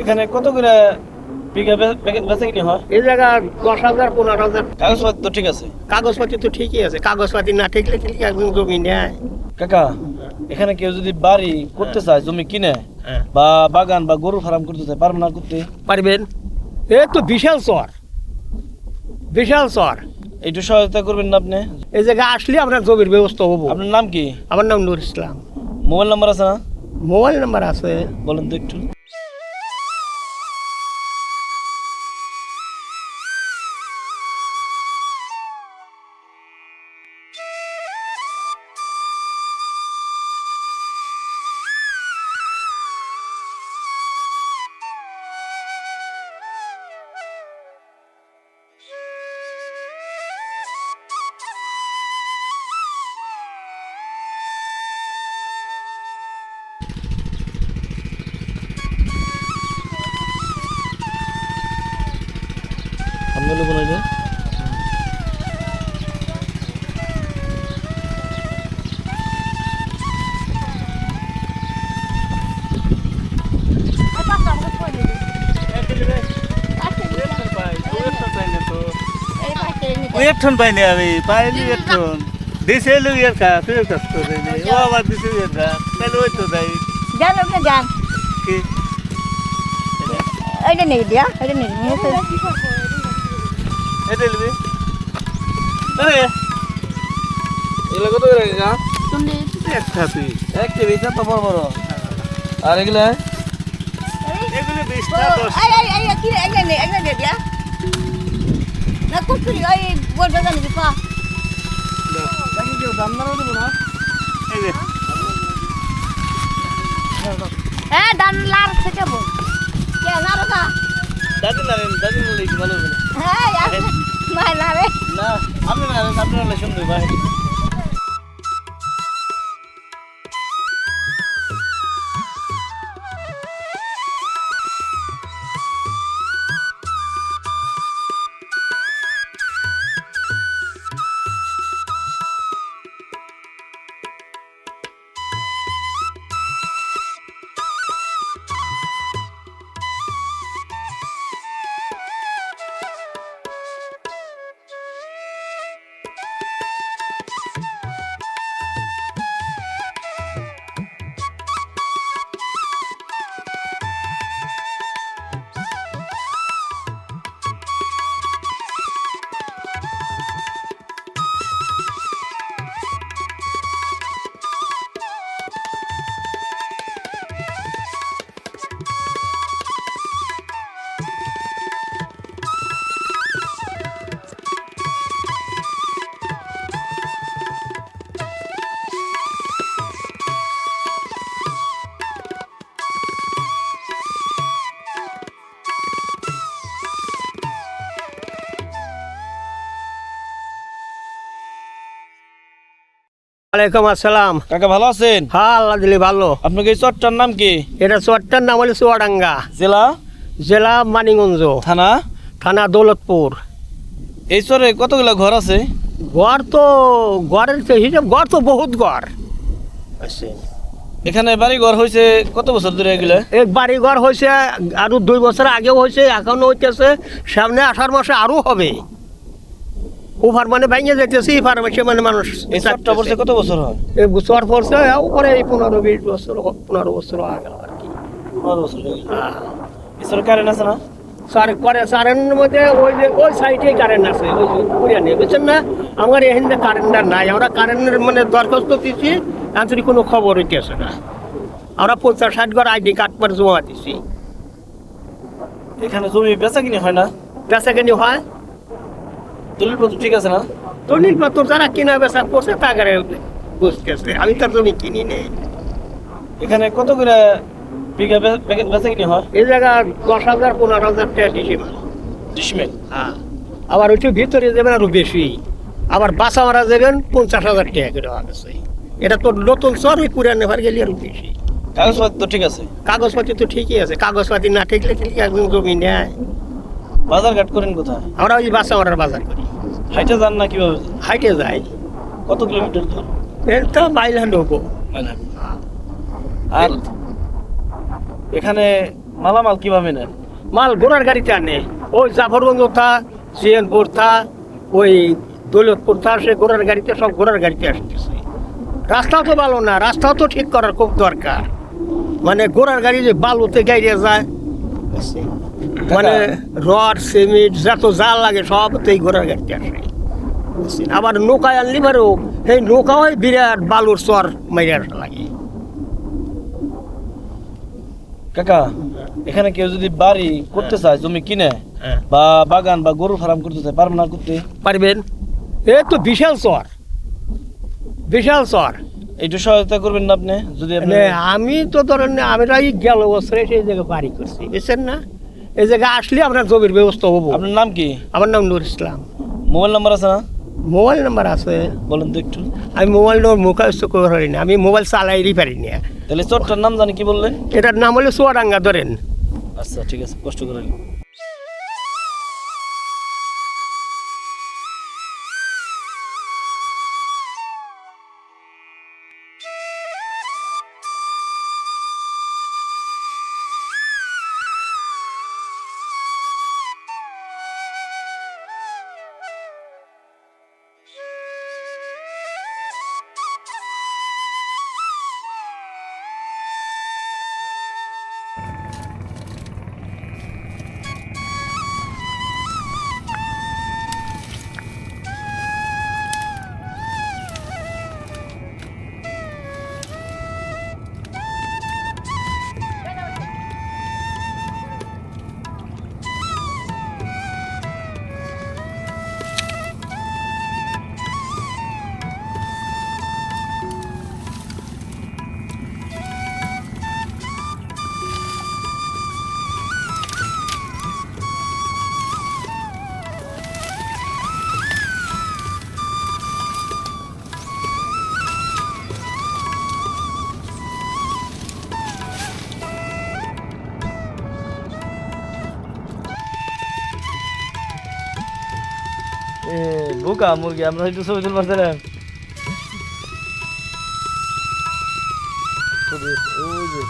এখানে কত করে বিঘা বেচা কিনে হয়? এই জায়গা দশ হাজার পনেরো হাজার। কাগজপত্র তো ঠিক আছে। কাগজপাতি তো ঠিকই আছে। কাগজপাতি না ঠিকলে কি একদম জমি নেয় কাকা এখানে কেউ যদি বাড়ি করতে চায় জমি কিনে হ্যাঁ। বা বাগান বা গরু ফার্ম করতে চায় পারবে না করতে? পারবেন। এ তো বিশাল চর বিশাল চর একটু সহায়তা করবেন না আপনি? এই জায়গায় আসলে আপনার জমির ব্যবস্থা হব আপনার নাম কি? আমার নাম নুর ইসলাম। মোবাইল নাম্বার আছে না? মোবাইল নাম্বার আছে। বলেন তো একটু। আপনি লোক যে একটন পাইনি আমি পাইনি একটন। দিছে লোক এর খা তুই কষ্ট দেনি ও আবার দিছে এর খা তাহলে ওই তো দেয় যান আপনি যান। কি? এটা নেই দিয়া এটা নেই মুখে এটা লিবি। আরে এগুলো কত করে কাকা একটা তুই এক টিভি তো বড় বড়। আর এগুলা? কি এটা নেই দিয়া না কুকুরি ওই বলবে জানি পা দেখি কেউ দাম না দেবো না। এই যে। হ্যাঁ দান লার থেকে বল কে না রকা দাদি না রে দাদি না ভালো হবে না? হ্যাঁ মাই না রে। না আমি না না সুন্দর ভাই ওয়ালাইকুম আসসালাম। কাকা ভালো আছেন? হ্যাঁ আল্লাহ দিলে ভালো। আপনাকে এই চটটার নাম কি? এটা চরটার নাম হলো চুয়াডাঙ্গা। জেলা? জেলা মানিগঞ্জ থানা? থানা দৌলতপুর। এই চরে কতগুলো ঘর আছে? ঘর তো ঘরের হিসাব ঘর তো বহুত ঘর। আছে এখানে বাড়ি ঘর হয়েছে কত বছর ধরে এগুলো? এক বাড়ি ঘর হয়েছে আরও দুই বছর আগেও হয়েছে এখনও হইতেছে সামনে আষাঢ় মাসে আরও হবে। ওভার মানে ভেঙে যেতেছে মাসে মানে মানুষ এই চরটা পড়ছে কত বছর হয়? এই চর পড়ছে উপরে এই পনেরো বিশ বছর পনেরো বছর আগে আর কি। পনেরো বছর গেল। হ্যাঁ। কারেন্ট আছে না? সার করে মধ্যে ওই যে ওই সাইডে কারেন্ট আছে ওই বুঝছেন না? আমার এখানে কারেন্টটা নাই আমরা কারেন্টের মানে দরখাস্ত দিচ্ছি আন্তরি কোনো খবর হইতেছে না। আমরা পঞ্চাশ ষাট ঘর আইডি কার্ড পর জমা দিছি। এখানে জমি বেচা কিনে হয় না? বেচা কেনি হয়? দলিল পত্র ঠিক আছে না? দলিল পত্র যারা কিনা বেচা করছে তাকে বুঝতেছে আমি তার জমি কিনি নেই। এখানে কত করে বিঘা বেচা কিনে হয়? এই জায়গা দশ হাজার পনেরো হাজার টাকা ডিসমেল। হ্যাঁ। আবার ওইটা ভিতরে যাবেন আরও বেশি। আবার বাসা মারা যাবেন পঞ্চাশ হাজার টাকা করে আছে। এটা তো নতুন চর ওই পুরানো ঘর গেলে আরও বেশি। কাগজপত্র তো ঠিক আছে। কাগজপাতি তো ঠিকই আছে। কাগজপাতি না ঠিকলে কি একদম জমি নেয়? বাজার ঘাট করেন কোথায়? আমরা ওই বাসা মারার বাজার করি। হাইটে যান না কীভাবে? হাইটে যাই। কত কিলোমিটার দূর এটা বাইল হ্যান্ড হব আর এখানে মালামাল কীভাবে নেন? মাল ঘোড়ার গাড়িতে আনে। ওই জাফরগঞ্জ থা সিএনপুর থা ওই দৌলতপুর থা সে ঘোড়ার গাড়িতে সব ঘোড়ার গাড়িতে আসতেছে। রাস্তাও তো ভালো না রাস্তাও তো ঠিক করার খুব দরকার। মানে ঘোড়ার গাড়ি যে বালুতে গাড়িয়ে যায়। মানে রড সিমেন্ট যত জাল লাগে সব তো এই ঘোড়ার গাড়িতে আসে। আবার নৌকায় আনলি পারেও সেই নৌকাও বিরাট বালুর চর মাইরে লাগে কাকা এখানে কেউ যদি বাড়ি করতে চায় জমি কিনে হ্যাঁ। বা বাগান বা গরু ফার্ম করতে চায় পারবে না করতে? পারবেন। এ তো বিশাল চর। বিশাল চর। একটু সহায়তা করবেন না আপনি? যদি আমি তো ধরেন এই গেল বছরে সেই জায়গায় বাড়ি করছি বুঝছেন না? এই জায়গায় আসলে আপনার জমির ব্যবস্থা হব আপনার নাম কি? আমার নাম নুর ইসলাম। মোবাইল নাম্বার আছে না? মোবাইল নাম্বার আছে। বলেন তো একটু। আমি মোবাইল নম্বর মুখাস্ত করে পারি না আমি মোবাইল চালাইরই পারি না। তাহলে চোরটার নাম জানি কি বললে? এটার নাম হলো সোয়াডাঙ্গা ধরেন। আচ্ছা ঠিক আছে কষ্ট করেন বোকা মুরগি আমরা একটু ছবি তুলতে পারছিলাম ওই যে